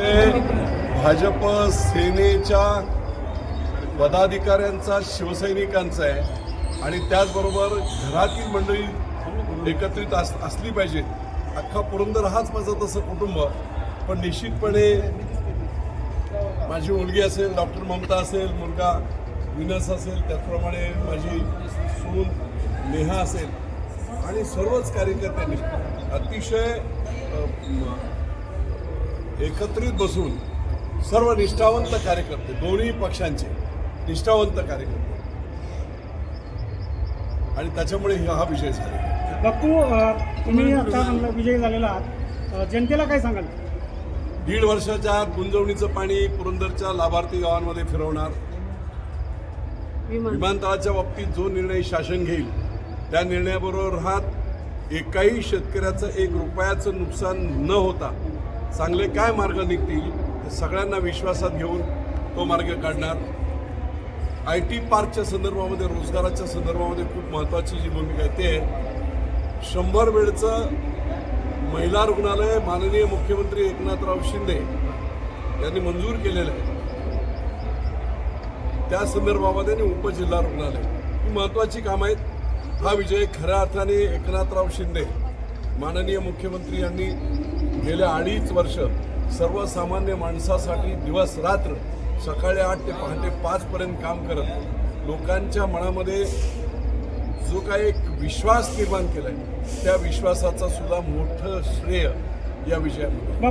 भाजप सेनेच्या पदाधिकाऱ्यांचा शिवसैनिकांचा आहे. आणि त्याचबरोबर घरातील मंडळी एकत्रित अस असली पाहिजेत. अख्खा पुरंदर हाच माझं तसं कुटुंब. पण निश्चितपणे माझी मुलगी असेल डॉक्टर ममता असेल मुलगा विनस असेल त्याचप्रमाणे माझी सून नेहा असेल. आणि सर्वच कार्यकर्त्यांनी अतिशय एकत्रित बसून सर्व निष्ठावंत कार्यकर्ते दोन्ही पक्षांचे निष्ठावंत कार्यकर्ते. आणि त्याच्यामुळे हा विजय झाला. बापू अ, तुम्ही आता विजयी झालेला आहात. अ, जनतेला काय सांगाल? दीड वर्षाच्या आत गुंजवणीचं पाणी पुरंदरच्या लाभार्थी गावांमध्ये फिरवणार. विमानतळाच्या बाबतीत जो निर्णय शासन घेईल त्या निर्णयाबरोबर राहत एकाही शेतकऱ्याचं एक रुपयाचं नुकसान न होता चांगले काय मार्ग निघतील हे सगळ्यांना विश्वासात घेऊन तो मार्ग काढणार. आय टी पार्कच्या संदर्भामध्ये रोजगाराच्या संदर्भामध्ये खूप महत्त्वाची जी भूमिका आहे ते आहे. शंभर बेडचं महिला रुग्णालय माननीय मुख्यमंत्री एकनाथराव शिंदे यांनी मंजूर केलेलं आहे. त्या संदर्भामध्ये आणि उपजिल्हा रुग्णालय. ही महत्त्वाची कामं आहेत. हा विजय खऱ्या अर्थाने एकनाथराव शिंदे माननीय मुख्यमंत्री यांनी गेल्या अडीच वर्ष सर्वसामान्य माणसासाठी दिवस रात्र सकाळी आठ ते पहाटे पाचपर्यंत काम करत लोकांच्या मनामध्ये जो काही एक विश्वास निर्माण केलाय त्या विश्वासाचा सुद्धा मोठं श्रेय या विषयामध्ये